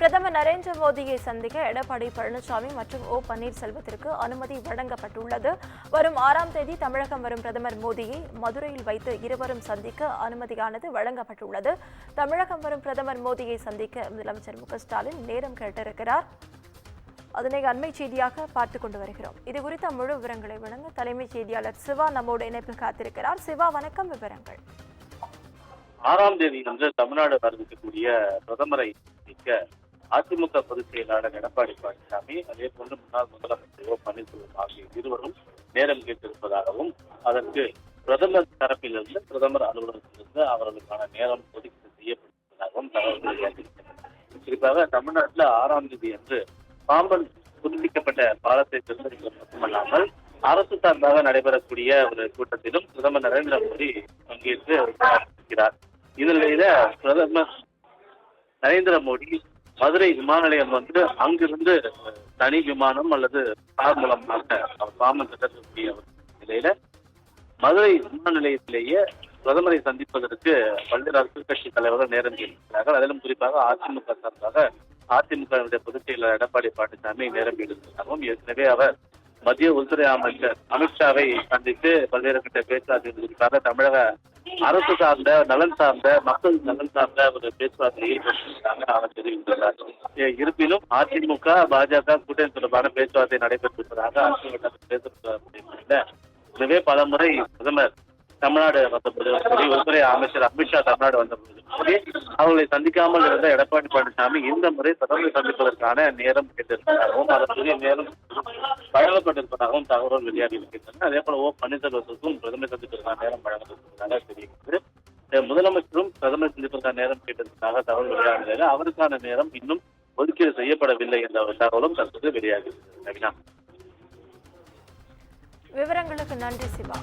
பிரதமர் நரேந்திர மோடியை சந்திக்க எடப்பாடி பழனிசாமி மற்றும் ஓ பன்னீர்செல்வத்திற்கு அனுமதி வழங்கப்பட்டுள்ளது. வரும் ஆறாம் தேதி தமிழகம் வரும் பிரதமர் மோடியை மதுரையில் வைத்து இருவரும் சந்திக்க அனுமதியானது வழங்கப்பட்டுள்ளது. தமிழகம் வரும் பிரதமர் மோடியை சந்திக்க முதலமைச்சர் மு ஸ்டாலின் நேரம் கேட்டிருக்கிறார். அதனை அண்மை செய்தியாக பார்த்து கொண்டு வருகிறோம். இது குறித்த முழு விவரங்களை வழங்க தலைமைச் செய்தியாளர் சிவா நம்மோடு இணைப்பில் காத்திருக்கிறார். சிவா வணக்கம். விவரங்கள். ஆறாம் தேதி அன்று தமிழ்நாடு அறிவிக்கக்கூடிய பிரதமரை சந்திக்க அதிமுக பொதுச் செயலாளர் எடப்பாடி பழனிசாமி அதே போன்று முன்னாள் முதலமைச்சர் ஓ பன்னீர்செல்வம் ஆகிய இருவரும் நேரம் கேட்டிருப்பதாகவும் அதற்கு பிரதமர் தரப்பிலிருந்து பிரதமர் அலுவலகத்திலிருந்து அவர்களுக்கான நேரம் ஒதுக்கீடு செய்யப்பட்டிருப்பதாகவும் தகவல்கள் வெளியாகியிருக்கிறது குறிப்பாக தமிழ்நாட்டில் ஆறாம் தேதி அன்று பாம்பன் புதுப்பிக்கப்பட்ட பாலத்தை திறந்திருப்பது மட்டுமல்லாமல் அரசு சார்பாக நடைபெறக்கூடிய ஒரு கூட்டத்திலும் பிரதமர் நரேந்திர மோடி பங்கேற்று இருக்கிறார் இதில் பிரதமர் நரேந்திர மோடி மதுரை விமான நிலையம் வந்து அங்கிருந்து தனி விமானம் அல்லது கார் மூலமாக அவர் பாம்பன் நிலையில மதுரை விமான நிலையத்திலேயே பிரதமரை சந்திப்பதற்கு பல்வேறு அரசியல் கட்சி தலைவர்கள் நேரம் கேட்டிருக்கிறார்கள் அதிலும் குறிப்பாக அதிமுக சார்பாக அதிமுக பொதுச் செயலர் எடப்பாடி பழனிசாமி நேரம் கேட்டிருக்கிறாகவும் ஏற்கனவே அவர் மத்திய உள்துறை அமைச்சர் அமித்ஷாவை சந்தித்து பல்வேறு கட்ட பேச்சுவார்த்தை குறிப்பாக தமிழக அரசு சார்ந்த நலன் சார்ந்த மக்கள் நலன் சார்ந்த ஒரு பேச்சுவார்த்தையை தெரிவித்துள்ளார் இருப்பினும் அதிமுக பாஜக கூட்டணி தொடர்பான பேச்சுவார்த்தை நடைபெற்றிருப்பதாக அரசு வட்டாரத்தில் எனவே பல முறை பிரதமர் தமிழ்நாடு வந்தபோது சரி உள்துறை அமைச்சர் அமித்ஷா தமிழ்நாடு வந்தபோது சரி அவர்களை சந்திக்காமல் இருந்த எடப்பாடி பழனிசாமி இந்த முறை தொடர்ந்து சந்திப்பதற்கான நேரம் கேட்டிருப்பதாகவும் அதற்குரிய நேரம் வழங்கப்பட்டிருப்பதாகவும் தகவல் வெளியாகி இருக்கின்றன. அதே போல ஓ பன்னீர்செல்வத்துக்கும் பிரதமர் சந்திப்பதற்கான நேரம் வழங்கப்பட்டிருப்பதாக தெரிகிறது முதலமைச்சரும் பிரதமர் சந்திப்பதற்கான நேரம் கேட்டதற்காக தகவல் வெளியான அவருக்கான நேரம் இன்னும் ஒதுக்கீடு செய்யப்படவில்லை என்ற தகவலும் தற்போது வெளியாகிறது விவரங்களுக்கு நன்றி சிவா.